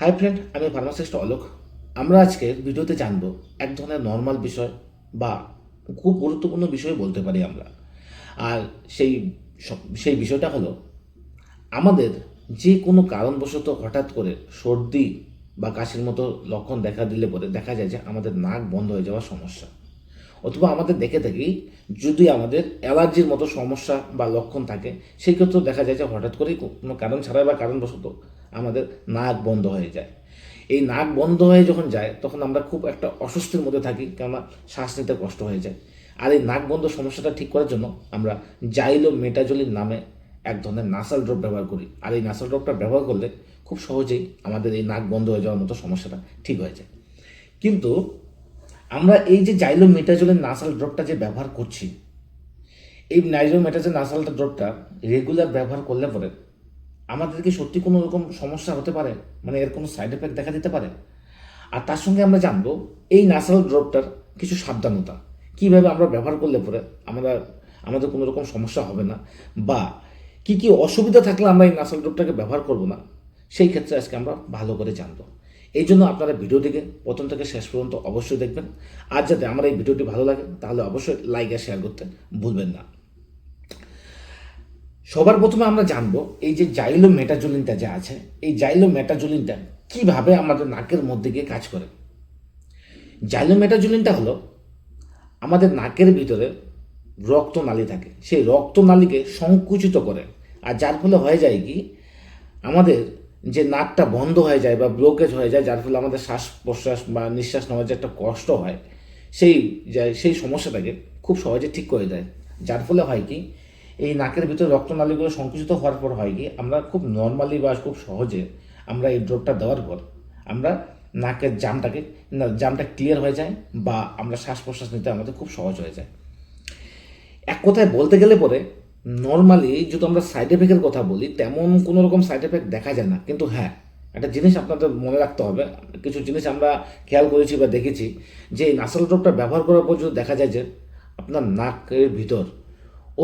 High friend আমি pharmacist Alok. আমরা আজকে ভিডিওতে জানব এক ধরনের নর্মাল বিষয় বা খুব গুরুত্বপূর্ণ বিষয় বলতে পারি আমরা। আর সেই সেই বিষয়টা হলো, আমাদের যে কোনো কারণবশত হঠাৎ করে সর্দি বা কাশির মতো লক্ষণ দেখা দিলে পরে দেখা যায় যে আমাদের নাক বন্ধ হয়ে যাওয়ার সমস্যা। অথবা আমাদের দেখে থাকি, যদি আমাদের অ্যালার্জির মতো সমস্যা বা লক্ষণ থাকে, সেই ক্ষেত্রেও দেখা যায় যে হঠাৎ করেই কোনো কারণ ছাড়া বা কারণবশত আমাদের নাক বন্ধ হয়ে যায়। এই নাক বন্ধ হয়ে যখন যায়, তখন আমরা খুব একটা অস্বস্তির মধ্যে থাকি, কেননা শ্বাস নিতে কষ্ট হয়ে যায়। আর এই নাক বন্ধ সমস্যাটা ঠিক করার জন্য আমরা জাইলো মেটাজলিন নামে এক ধরনের নাসাল ড্রপ ব্যবহার করি। আর এই নাসাল ড্রপটা ব্যবহার করলে খুব সহজেই আমাদের এই নাক বন্ধ হয়ে যাওয়ার মতো সমস্যাটা ঠিক হয়ে যায়। কিন্তু আমরা এই যে জাইলো মেটাজলের নাসাল ড্রপটা যে ব্যবহার করছি, এই নাইজো মেটাজের নাসাল ড্রপটা রেগুলার ব্যবহার করলে পরে আমাদের কি সত্যি কোনো রকম সমস্যা হতে পারে? মানে এর কোনো সাইড এফেক্ট দেখা দিতে পারে? আর তার সঙ্গে আমরা জানব, এই নাসাল ড্রপটার কিছু সাবধানতা। কীভাবে আমরা ব্যবহার করলে পরে আমরা, আমাদের কোনো রকম সমস্যা হবে না? বা কি কি অসুবিধা থাকলে আমরা এই নাসাল ড্রপটাকে ব্যবহার করব না? সেই ক্ষেত্রে আজকে আমরা ভালো করে জানব। এই জন্য আপনারা ভিডিওটিকে প্রথম থেকে শেষ পর্যন্ত অবশ্যই দেখবেন। আর যাতে আমার এই ভিডিওটি ভালো লাগে, তাহলে অবশ্যই লাইক আর শেয়ার করতে ভুলবেন না। সবার প্রথমে আমরা জানব, এই যে জাইলো মেটাজোলিনটা যে আছে, এই জাইলো মেটাজোলিনটা কীভাবে আমাদের নাকের মধ্যে গিয়ে কাজ করে? জাইলো মেটাজোলিনটা হলো আমাদের নাকের ভিতরে রক্তনালী থাকে। সেই রক্তনালীকে সংকুচিত করে। আর যার ফলে হয়ে যায় কি? আমাদের যে নাকটা বন্ধ হয়ে যায় বা ব্লকেজ হয়ে যায়, যার ফলে আমাদের শ্বাস প্রশ্বাস বা নিঃশ্বাস নেওয়ার যে একটা কষ্ট হয়, সেই সেই সমস্যাটাকে খুব সহজে ঠিক করে দেয়। যার ফলে হয় কি, এই নাকের ভিতরে রক্তনালীগুলো সংকুচিত হওয়ার পর হয় কি, আমরা খুব নর্মালি বা খুব সহজে আমরা এই ড্রপটা দেওয়ার পর আমরা নাকের জামটাকে জামটা ক্লিয়ার হয়ে যায় বা আমরা শ্বাস প্রশ্বাস নিতে আমাদের খুব সহজ হয়ে যায়। এক কথায় বলতে গেলে পরে নর্মালি যদি আমরা সাইড এফেক্টের কথা বলি, তেমন কোনো রকম সাইড এফেক্ট দেখা যায় না। কিন্তু হ্যাঁ একটা জিনিস আপনাদের মনে রাখতে হবে, কিছু জিনিস আমরা খেয়াল করেছি বা দেখেছি, যে এই নাসাল ড্রপটা ব্যবহার করার পর যদি দেখা যায় যে আপনার নাকের ভিতর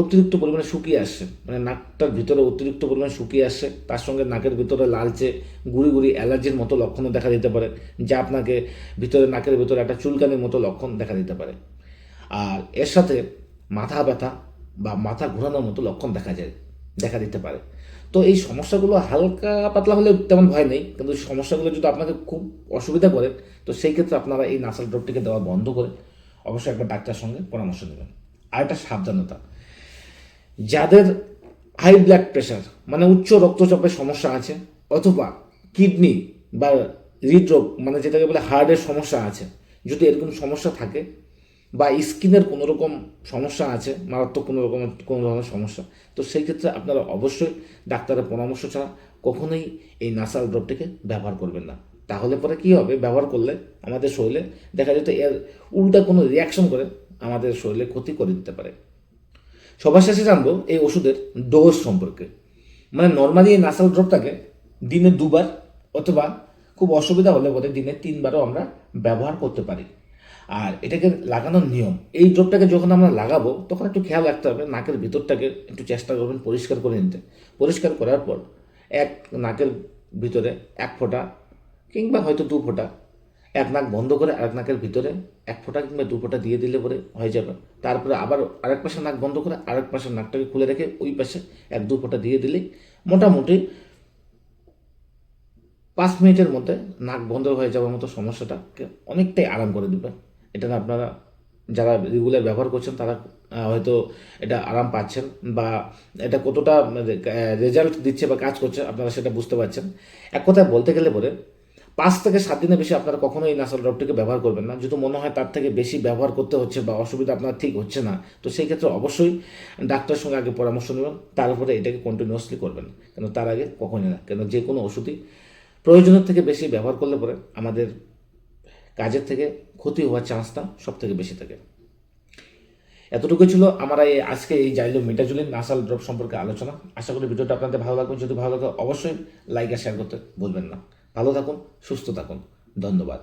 অতিরিক্ত পরিমাণে শুকিয়ে আসছে মানে নাকটার ভিতরে অতিরিক্ত পরিমাণে শুকিয়ে আসছে, তার সঙ্গে নাকের ভিতরে লালচে, গুড়ি গুড়ি অ্যালার্জির মতো লক্ষণও দেখা দিতে পারে, যা আপনাকে ভিতরে নাকের ভিতরে একটা চুলকানির মতো লক্ষণ দেখা দিতে পারে। আর এর সাথে মাথা ব্যথা বা মাথা ঘোরানোর মতো লক্ষণ দেখা যায়, দেখা দিতে পারে। তো এই সমস্যাগুলো হালকা পাতলা হলে তেমন ভয় নেই, কিন্তু সমস্যাগুলো যদি আপনাকে খুব অসুবিধা করে, তো সেই ক্ষেত্রে আপনারা এই নাসাল ড্রপটিকে দেওয়া বন্ধ করে অবশ্যই একবার ডাক্তারের সঙ্গে পরামর্শ নেবেন। আর একটা সাবধানতা, যাদের হাই ব্লাড প্রেশার মানে উচ্চ রক্তচাপের সমস্যা আছে, অথবা কিডনি বা হৃদরোগ মানে যেটাকে বলে হার্টের সমস্যা আছে, যদি এরকম সমস্যা থাকে বা স্কিনের কোনো রকম সমস্যা আছে, মারাত্মক কোনো রকম, কোনো ধরনের সমস্যা, তো সেই ক্ষেত্রে আপনারা অবশ্যই ডাক্তারের পরামর্শ ছাড়া কখনোই এই নাসাল ড্রপটিকে ব্যবহার করবেন না। তাহলে পরে কি হবে? ব্যবহার করলে আমাদের শরীরে দেখা যেত এর উল্টা কোনো রিয়াকশন করে আমাদের শরীরে ক্ষতি করে দিতে পারে। সবার শেষে জানব এই ওষুধের ডোজ সম্পর্কে। মানে নর্মালি এই নাসাল ড্রপটাকে দিনে দুবার অথবা খুব অসুবিধা হলে বলে দিনে তিনবারও আমরা ব্যবহার করতে পারি। আর এটাকে লাগানোর নিয়ম, এই ড্রপটাকে যখন আমরা লাগাবো, তখন একটু খেয়াল রাখতে হবে, নাকের ভিতরটাকে একটু চেষ্টা করবেন পরিষ্কার করে নিতে। পরিষ্কার করার পর এক নাকের ভিতরে এক ফোঁটা কিংবা হয়তো দু ফোঁটা, এক নাক বন্ধ করে আরেক নাকের ভিতরে এক ফোঁটা কিংবা দু ফোঁটা দিয়ে দিলে পরে হয়ে যাবে। তারপরে আবার আরেক পাশে নাক বন্ধ করে আরেক পাশে নাকটাকে খুলে রেখে ওই পাশে এক দু ফোঁটা দিয়ে দিলেই মোটামুটি পাঁচ মিনিটের মধ্যে নাক বন্ধ হয়ে যাওয়ার মতো সমস্যাটাকে অনেকটাই আরাম করে দেবে। এটা আপনারা যারা রেগুলার ব্যবহার করছেন, তারা হয়তো এটা আরাম পাচ্ছেন বা এটা কতটা রেজাল্ট দিচ্ছে বা কাজ করছে, আপনারা সেটা বুঝতে পারছেন। এক কথায় বলতে গেলে পরে, পাঁচ থেকে সাত দিনের বেশি আপনারা কখনোই নাসাল ড্রপটিকে ব্যবহার করবেন না। যদি মনে হয় তার থেকে বেশি ব্যবহার করতে হচ্ছে বা অসুবিধা আপনার ঠিক হচ্ছে না, তো সেই ক্ষেত্রে অবশ্যই ডাক্তারের সঙ্গে আগে পরামর্শ নেবেন, তারপরে এটাকে কন্টিনিউয়াসলি করবেন। কেন তার আগে কখনই না, কেন যে কোনো ওষুধই প্রয়োজনের থেকে বেশি ব্যবহার করলে পরে আমাদের কাজের থেকে ক্ষতি হওয়ার চান্সটা সব থেকে বেশি থাকে। এতটুকু ছিল আমার এই আজকে এই জাইলো মেটাজুলিন নাসাল ড্রপ সম্পর্কে আলোচনা। আশা করি ভিডিওটা আপনাদের ভালো লাগবে। যদি ভালো লাগে অবশ্যই লাইক আর শেয়ার করতে ভুলবেন না। ভালো থাকুন, সুস্থ থাকুন। ধন্যবাদ।